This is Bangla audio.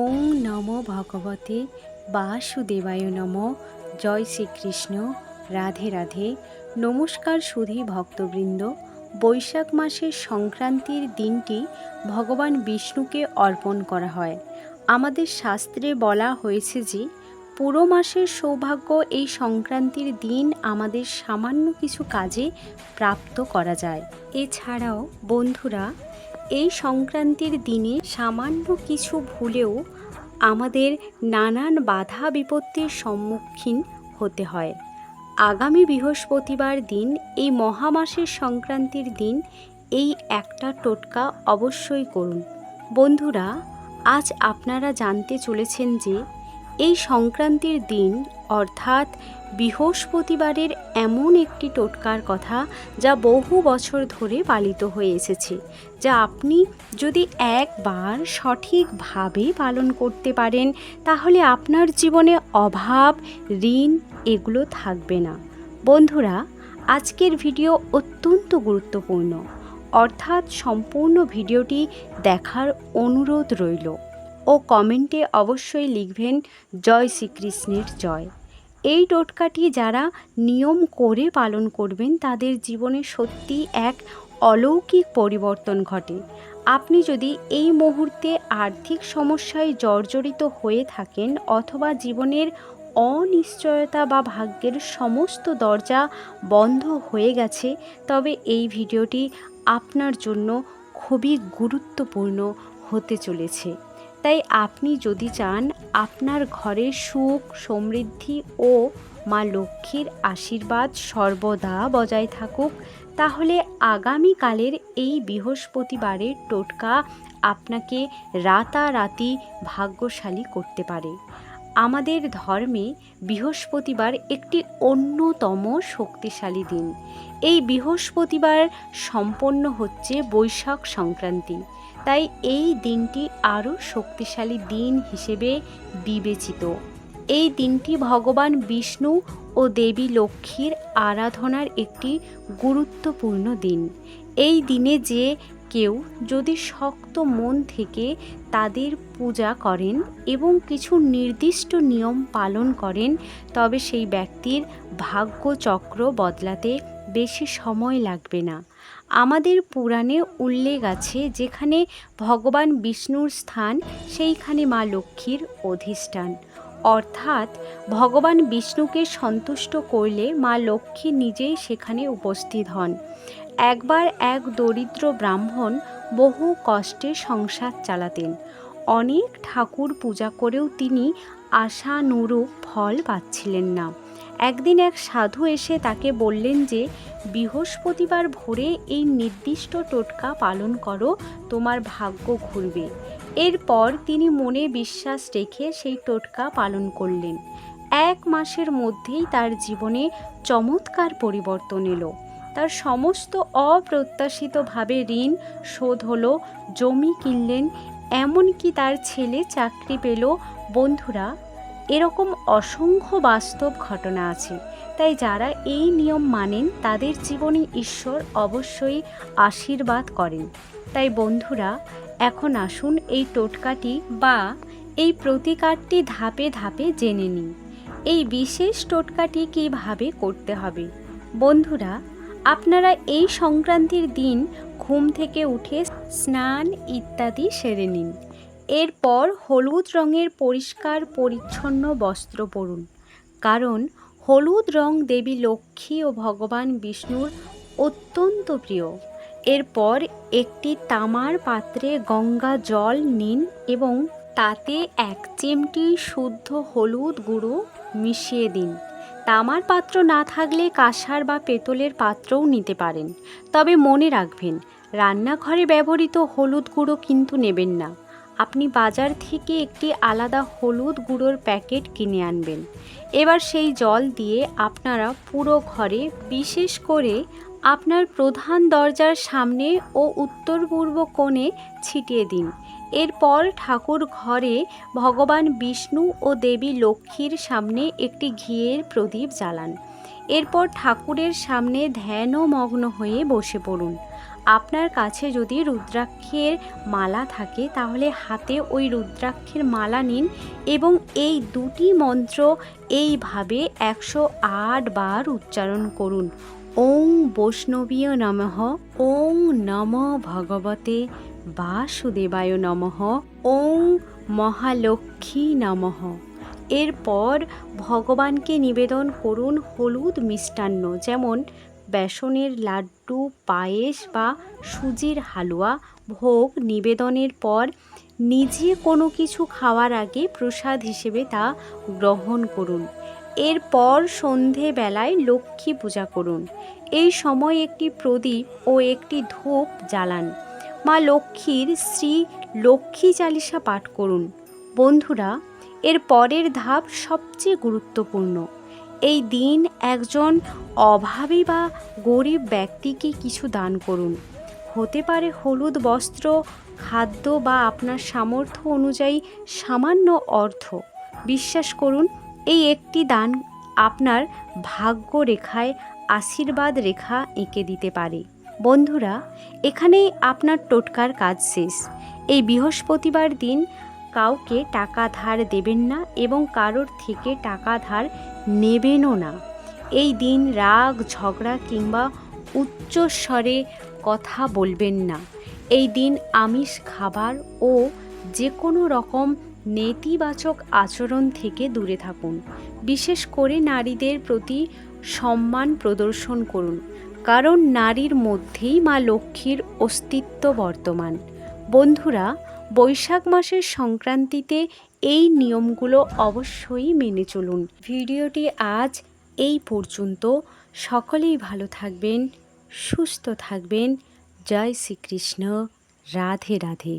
ওং নম ভগবতে বাসুদেবায় নম। জয় শ্রীকৃষ্ণ। রাধে রাধে। নমস্কার সুধী ভক্তবৃন্দ। বৈশাখ মাসের সংক্রান্তির দিনটি ভগবান বিষ্ণুকে অর্পণ করা হয়। আমাদের শাস্ত্রে বলা হয়েছে যে, পুরো মাসের সৌভাগ্য এই সংক্রান্তির দিন আমাদের সামান্য কিছু কাজে প্রাপ্ত করা যায়। এছাড়াও বন্ধুরা এই সংক্রান্তির দিনে সামান্য কিছু ভুলেও আমাদের নানান বাধা বিপত্তির সম্মুখীন হতে হয়। আগামী বৃহস্পতিবার দিন, এই মহামাসের সংক্রান্তির দিন, এই একটা টোটকা অবশ্যই করুন। বন্ধুরা, আজ আপনারা জানতে চলেছেন যে এই সংক্রান্তির দিন, অর্থাৎ বৃহস্পতিবারের এমন একটি টোটকার কথা যা বহু বছর ধরে পালিত হয়ে এসেছে, যা আপনি যদি একবার সঠিকভাবে পালন করতে পারেন, তাহলে আপনার জীবনে অভাব, ঋণ এগুলো থাকবে না। বন্ধুরা, আজকের ভিডিও অত্যন্ত গুরুত্বপূর্ণ, অর্থাৎ সম্পূর্ণ ভিডিওটি দেখার অনুরোধ রইল। ও কমেন্টে অবশ্যই লিখবেন, জয় শ্রীকৃষ্ণের জয়। এই টোটকাটি যারা নিয়ম করে পালন করবেন, তাদের জীবনে সত্যি এক অলৌকিক পরিবর্তন ঘটে। আপনি যদি এই মুহূর্তে আর্থিক সমস্যায় জর্জরিত হয়ে থাকেন অথবা জীবনের অনিশ্চয়তা বা ভাগ্যের সমস্ত দরজা বন্ধ হয়ে গেছে, তবে এই ভিডিওটি আপনার জন্য খুবই গুরুত্বপূর্ণ হতে চলেছে। তাই আপনি যদি চান আপনার ঘরে সুখ, সমৃদ্ধি ও মা লক্ষ্মীর আশীর্বাদ সর্বদা বজায় থাকুক, তাহলে আগামীকালের এই বৃহস্পতিবারের টোটকা আপনাকে রাতারাতি ভাগ্যশালী করতে পারে। আমাদের ধর্মে বৃহস্পতিবার একটি অন্যতম শক্তিশালী দিন। এই বৃহস্পতিবার সম্পন্ন হচ্ছে বৈশাখ সংক্রান্তি। তাই এই দিনটি আরও শক্তিশালী দিন হিসেবে বিবেচিত। এই দিনটি ভগবান বিষ্ণু ও দেবী লক্ষ্মীর আরাধনার একটি গুরুত্বপূর্ণ দিন। এই দিনে যে কেউ যদি শক্ত মন থেকে তাদের পূজা করেন এবং কিছু নির্দিষ্ট নিয়ম পালন করেন, তবে সেই ব্যক্তির ভাগ্যচক্র বদলাতে বেশি সময় লাগবে না। আমাদের পুরাণে উল্লেখ আছে যেখানে ভগবান বিষ্ণুর স্থান, সেইখানে মা লক্ষ্মীর অধিষ্ঠান। অর্থাৎ ভগবান বিষ্ণুকে সন্তুষ্ট করলে মা লক্ষ্মী নিজেই সেখানে উপস্থিত হন। একবার এক দরিদ্র ব্রাহ্মণ বহু কষ্টে সংসার চালাতেন। অনেক ঠাকুর পূজা করেও তিনি আশানুরূপ ফল পাচ্ছিলেন না। একদিন এক সাধু এসে তাকে বললেন যে, বৃহস্পতিবার ভোরে এই নির্দিষ্ট টোটকা পালন করো, তোমার ভাগ্য ঘুরবে। এরপর তিনি মনে বিশ্বাস রেখে সেই টোটকা পালন করলেন। এক মাসের মধ্যেই তার জীবনে চমৎকার পরিবর্তন এলো। তার সমস্ত অপ্রত্যাশিতভাবে ঋণ শোধ হলো, জমি কিনলেন, এমনকি তার ছেলে চাকরি পেল। বন্ধুরা, এরকম অসংখ্য বাস্তব ঘটনা আছে। তাই যারা এই নিয়ম মানেন, তাদের জীবনে ঈশ্বর অবশ্যই আশীর্বাদ করেন। তাই বন্ধুরা, এখন আসুন এই টোটকাটি বা এই প্রতিকারটি ধাপে ধাপে জেনে নিই। এই বিশেষ টোটকাটি কীভাবে করতে হবে? বন্ধুরা আপনারা এই সংক্রান্তির দিন ঘুম থেকে উঠে স্নান ইত্যাদি সেরে নিন। এরপর হলুদ রঙের পরিষ্কার পরিচ্ছন্ন বস্ত্র পরুন। কারণ হলুদ রং দেবী লক্ষ্মী ও ভগবান বিষ্ণুর অত্যন্ত প্রিয়। এরপর একটি তামার পাত্রে গঙ্গা জল নিন এবং তাতে এক চিমটি শুদ্ধ হলুদ গুঁড়ো মিশিয়ে দিন। তামার পাত্র না থাকলে কাঁসার বা পেতলের পাত্রও নিতে পারেন। তবে মনে রাখবেন, রান্নাঘরে ব্যবহৃত হলুদ গুঁড়ো কিন্তু নেবেন না। আপনি বাজার থেকে একটি আলাদা হলুদ গুঁড়োর প্যাকেট কিনে আনবেন। এবার সেই জল দিয়ে আপনারা পুরো ঘরে বিশেষ করে আপনার প্রধান দরজার সামনে ও উত্তর পূর্ব কোণে ছিটিয়ে দিন। এরপর ঠাকুর ঘরে ভগবান বিষ্ণু ও দেবী লক্ষ্মীর সামনে একটি ঘিয়ের প্রদীপ জ্বালান। এরপর ঠাকুরের সামনে ধ্যান ও মগ্ন হয়ে বসে পড়ুন। আপনার কাছে যদি রুদ্রাক্ষের মালা থাকে, তাহলে হাতে ওই রুদ্রাক্ষের মালা নিন এবং এই দুটি মন্ত্র এইভাবে একশো আট বার উচ্চারণ করুন। ওং বৈষ্ণবীয় নমঃ, ওং নম ভগবতে বাসুদেবায় নমঃ, ওং মহালক্ষ্মী নমঃ। এরপর ভগবানকে নিবেদন করুন হলুদ মিষ্টান্ন, যেমন বেসনের লাড্ডু, পায়েস বা সুজির হালুয়া। ভোগ নিবেদনের পর নিজে কোনো কিছু খাওয়ার আগে প্রসাদ হিসেবে তা গ্রহণ করুন। এরপর সন্ধেবেলায় লক্ষ্মী পূজা করুন। এই সময় একটি প্রদীপ ও একটি ধূপ জ্বালান। মা লক্ষ্মীর শ্রী লক্ষ্মী চালিসা পাঠ করুন। বন্ধুরা, এর পরের ধাপ সবচেয়ে গুরুত্বপূর্ণ। এই দিন একজন অভাবী বা গরিব ব্যক্তিকে কিছু দান করুন। হতে পারে হলুদ বস্ত্র, খাদ্য বা আপনার সামর্থ্য অনুযায়ী সামান্য অর্থ। বিশ্বাস করুন এই একটি দান আপনার ভাগ্য রেখায় আশীর্বাদ রেখা এঁকে দিতে পারে। বন্ধুরা, এখানেই আপনার টোটকার কাজ শেষ। এই বৃহস্পতিবার দিন কাউকে টাকা ধার দেবেন না এবং কারোর থেকে টাকা ধার নেবেনও না। এই দিন রাগ, ঝগড়া কিংবা উচ্চস্বরে কথা বলবেন না। এই দিন আমিষ, খাবার ও যে কোনো রকম নেতিবাচক আচরণ থেকে দূরে থাকুন। বিশেষ করে নারীদের প্রতি সম্মান প্রদর্শন করুন। কারণ নারীর মধ্যেই মা লক্ষ্মীর অস্তিত্ব বর্তমান। বন্ধুরা, বৈশাখ মাসের সংক্রান্তিতে এই নিয়মগুলো অবশ্যই মেনে চলুন। ভিডিওটি আজ এই পর্যন্ত। সকলেই ভালো থাকবেন, সুস্থ থাকবেন। জয় শ্রীকৃষ্ণ। রাধে রাধে।